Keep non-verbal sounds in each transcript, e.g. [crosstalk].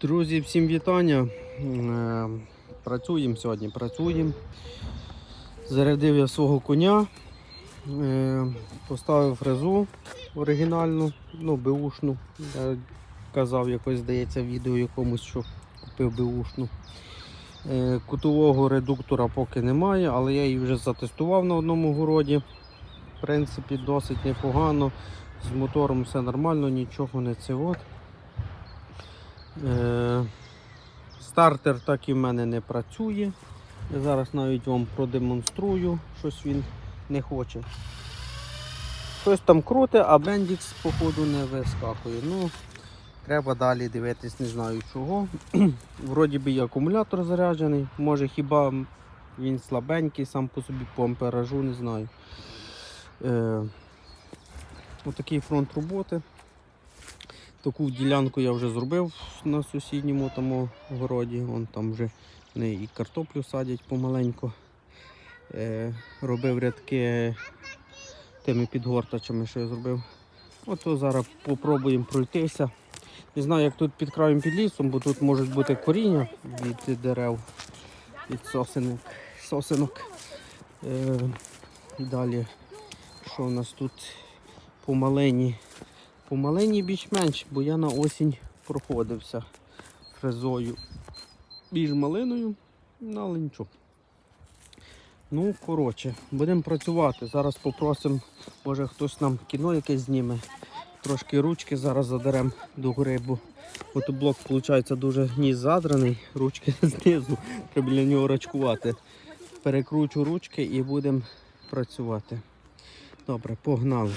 Друзі, всім вітання. Е, Працюємо сьогодні, працюємо. Зарядив я свого коня, е, поставив фрезу оригінальну, ну, беушну. Я казав, якось здається, відео якомусь, що купив беушну. Е, Кутового редуктора поки немає, але я її вже затестував на одному городі. В принципі, досить непогано. З мотором все нормально, нічого не це от. Е, Стартер так і в мене не працює. Я зараз навіть вам продемонструю, щось він не хоче. Щось там круте, а бендікс, походу, не вискакує. Ну, треба далі дивитись, не знаю чого. [clears throat] Вроді би і акумулятор заряджений, може хіба він слабенький, сам по собі по амперажу, не знаю. Е, отакий фронт роботи. Таку ділянку я вже зробив на сусідньому тому городі. Вон там вже вони і картоплю садять помаленьку. Е, робив рядки тими підгортачами, що я зробив. Ото зараз попробуємо пройтися. Не знаю, як тут під краєм під лісом, бо тут можуть бути коріння від дерев, від сосенок. сосенок. Е, далі, що у нас тут помалені Помалені більш-менш, бо я на осінь проходився фрезою більш малиною, ну, але нічого. Ну, коротше, будемо працювати. Зараз попросимо, може хтось нам кіно якесь зніме. Трошки ручки зараз задеремо до гори, бо мотоблок, виходить, дуже гніз задраний, ручки [laughs] знизу, треба біля нього рачкувати. Перекручу ручки і будемо працювати. Добре, погнали.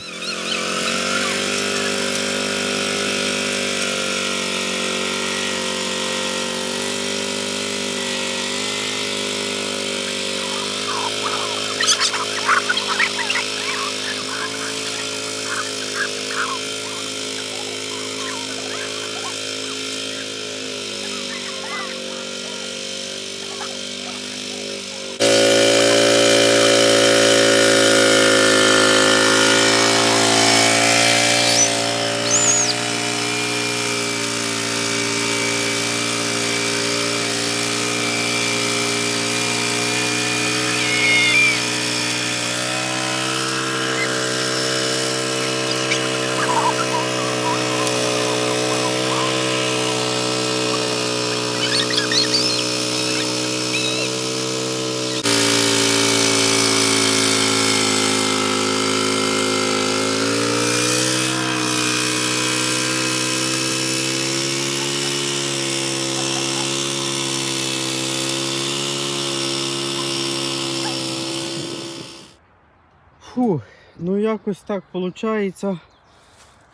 Фу, ну якось так виходить.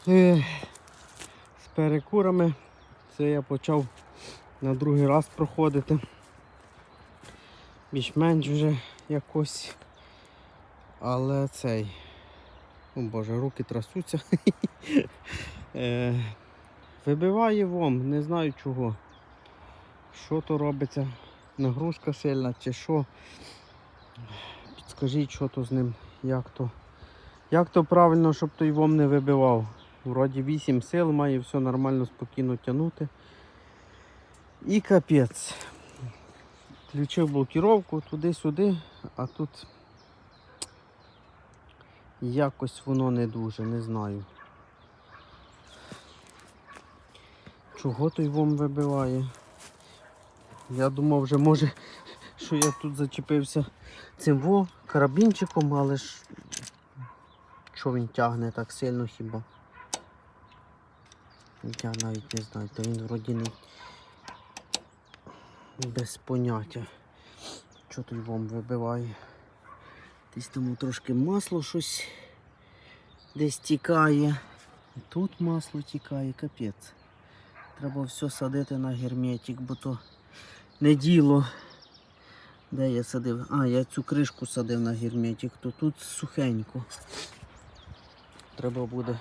Е, з перекурами. Це я почав на другий раз проходити. Більш-менш вже якось. Але цей. О боже, руки трасуться. [laughs] е, вибиває вом, не знаю чого. Що то робиться? Нагрузка сильна чи що. Підскажіть, що то з ним, як то. Як то правильно, щоб той вом не вибивав. Вроді 8 сил має все нормально, спокійно тягнути. І капець. Включив блокіровку туди-сюди, а тут якось воно не дуже, не знаю. Чого той вом вибиває? Я думав вже може, що я тут зачепився цим во карабінчиком, але ж що він тягне так сильно хіба? Я навіть не знаю, то він вроді не без поняття. Що той вом вибиває. Десь тому трошки масло щось десь тікає. Тут масло тікає, капець. Треба все садити на герметик, бо то не діло. Де я садив? А, я цю кришку садив на герметик, то тут сухенько. Треба буде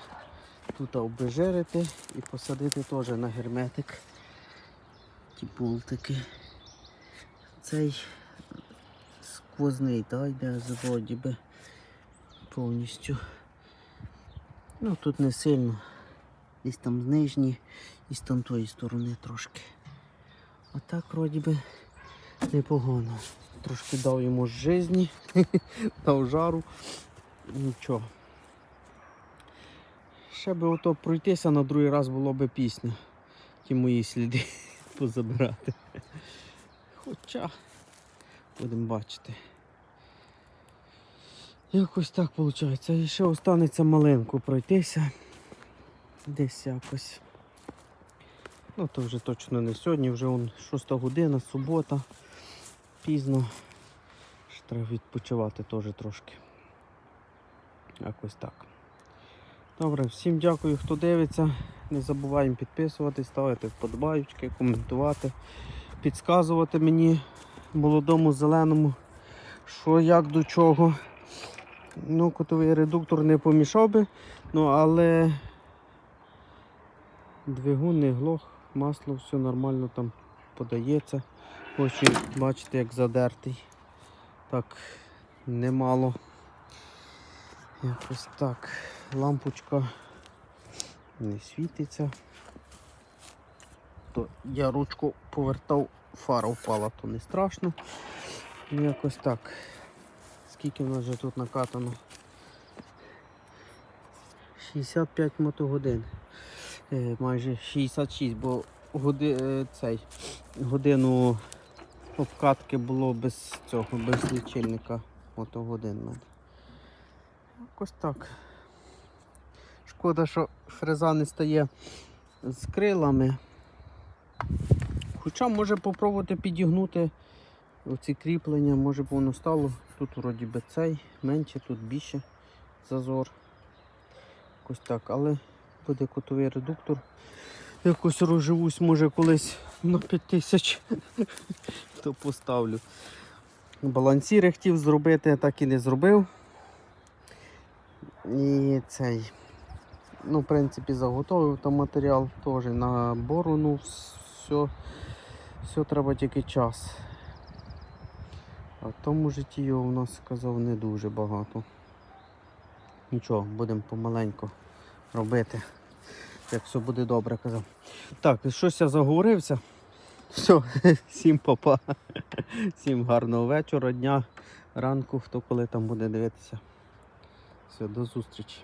тут обезжирити і посадити теж на герметик. Ті болтики. Цей сквозний, так, йде з вроді би повністю. Ну тут не сильно. Десь там з нижній і з там тої сторони трошки. А так вроді би непогано. Трошки дав йому з житті, [laughs] дав жару. Нічого. Ще би ото пройтися на другий раз було би пісня. Ті мої сліди [laughs] позабирати. Хоча будемо бачити. Якось так виходить. І ще останеться маленько пройтися. Десь якось. Ну то вже точно не сьогодні, вже он 6 година, субота. Пізно. Ще треба відпочивати теж трошки. Якось так. Добре, всім дякую, хто дивиться. Не забуваємо підписуватись, ставити вподобайки, коментувати, підказувати мені молодому зеленому, що як до чого. Ну, котовий редуктор не помішав би, ну але двигун не глох, масло все нормально там подається. Хочу бачите, як задертий. Так, немало. Якось так. Лампочка не світиться. То я ручку повертав, фара впала, то не страшно. Ну, Якось так. Скільки в нас вже тут накатано? 65 мотогодин. Е, майже 66, бо годи, е, цей, годину обкатки було без цього, без лічильника мотогодин. мене. Якось так. Шкода, що фреза не стає з крилами. Хоча може попробувати підігнути оці кріплення, може б воно стало. Тут вроді би цей, менше, тут більше зазор. Якось так, але буде котовий редуктор. Якось розживусь, може колись на 5000, [laughs] то поставлю. Балансіри хотів зробити, так і не зробив. І цей, ну, в принципі, заготовив там матеріал теж на борону, все, все треба тільки час. А в тому житті його у нас сказав не дуже багато. Нічого, будемо помаленьку робити. Як все буде добре, казав. Так, щось я заговорився. Все, [laughs] всім папа. Всім гарного вечора, дня, ранку, хто коли там буде дивитися. Все, до зустрічі.